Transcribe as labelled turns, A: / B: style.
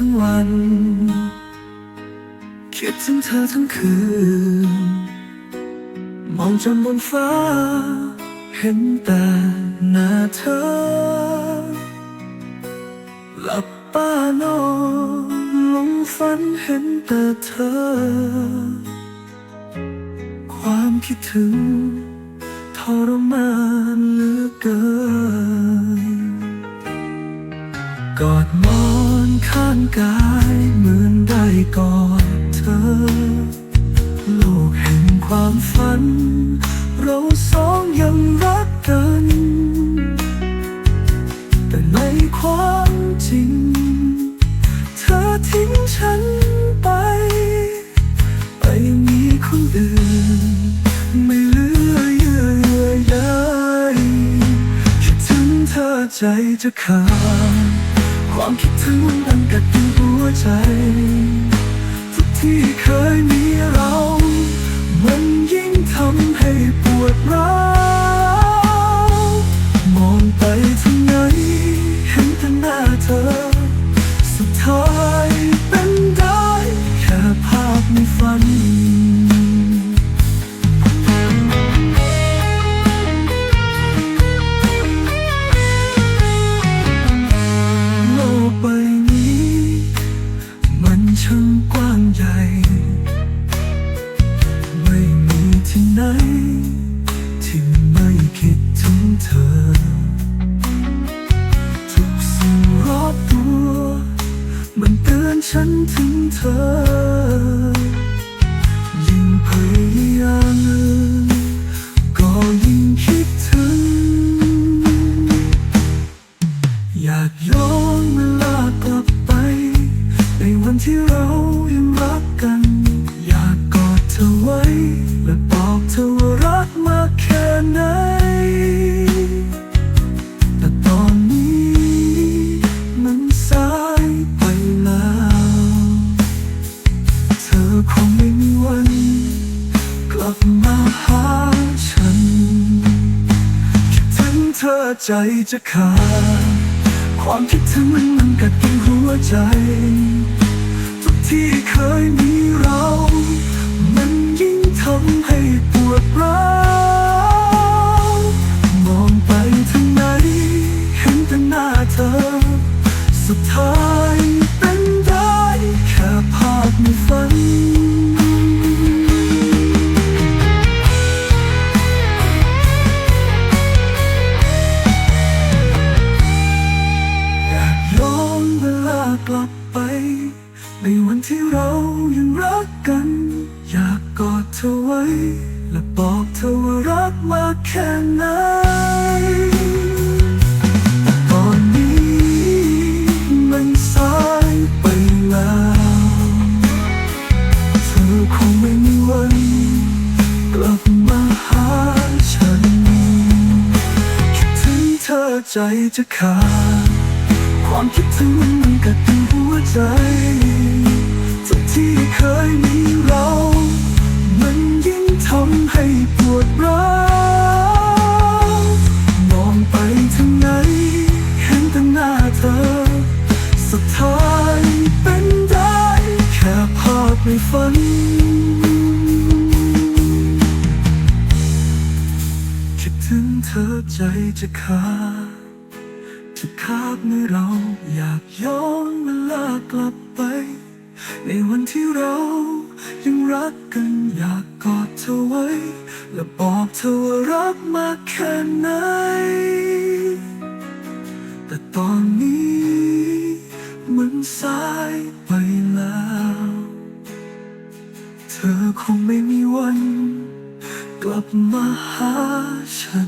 A: ทั้งวัน คิดถึงเธอทั้งคืน มองจนบนฟ้า เห็นแต่หน้าเธอ หลับตานอนลงฝันเห็นแต่เธอ ความคิดถึงทรมานเหลือเกิน กอดมา กายเหมือนได้กอดเธอ โลกแห่งความฝัน เราสองยังรักกัน แต่ในความจริง เธอทิ้งฉันไป ไปมีคนอื่น ไม่เหลือเยื่อใยคิดถึงเธอใจจะขาด ความคิดถึงมันดังกัดกินหัวใจ ทุกที่เคยมีเรา มันยิ่งทำให้ปวดร้าว ฉันถึงเธอ อคงไม่มีวัน กลับมาหาฉัน คิดถึงเธอใจจะขาด ความคิดถึงมันมันกัดกินหัวใจ ทุกที่เคยมีเรา มันยิ่งทำ รักกัน อยากกอดเธอไว้ และบอกเธอว่ารักมากแค่ไหนแต่ตอนนี้มันสายไปแล้วเธอคงไม่มีวันกลับมาหาฉัน คิดถึงเธอใจจะขาดความคิดถึงมันกัดกินหัวใจ ภาพในฝัน คิดถึงเธอใจจะขาดจะคาบเมื่อเราอยากย้อนเวลากลับไป ในวันที่เรายังรักกันอยากกอดเธอไว้ และบอกเธอว่ารักมากแค่ไหน แต่ตอนนี้มันสายไปแล้ว คงไม่มีวัน กลับมาหาฉัน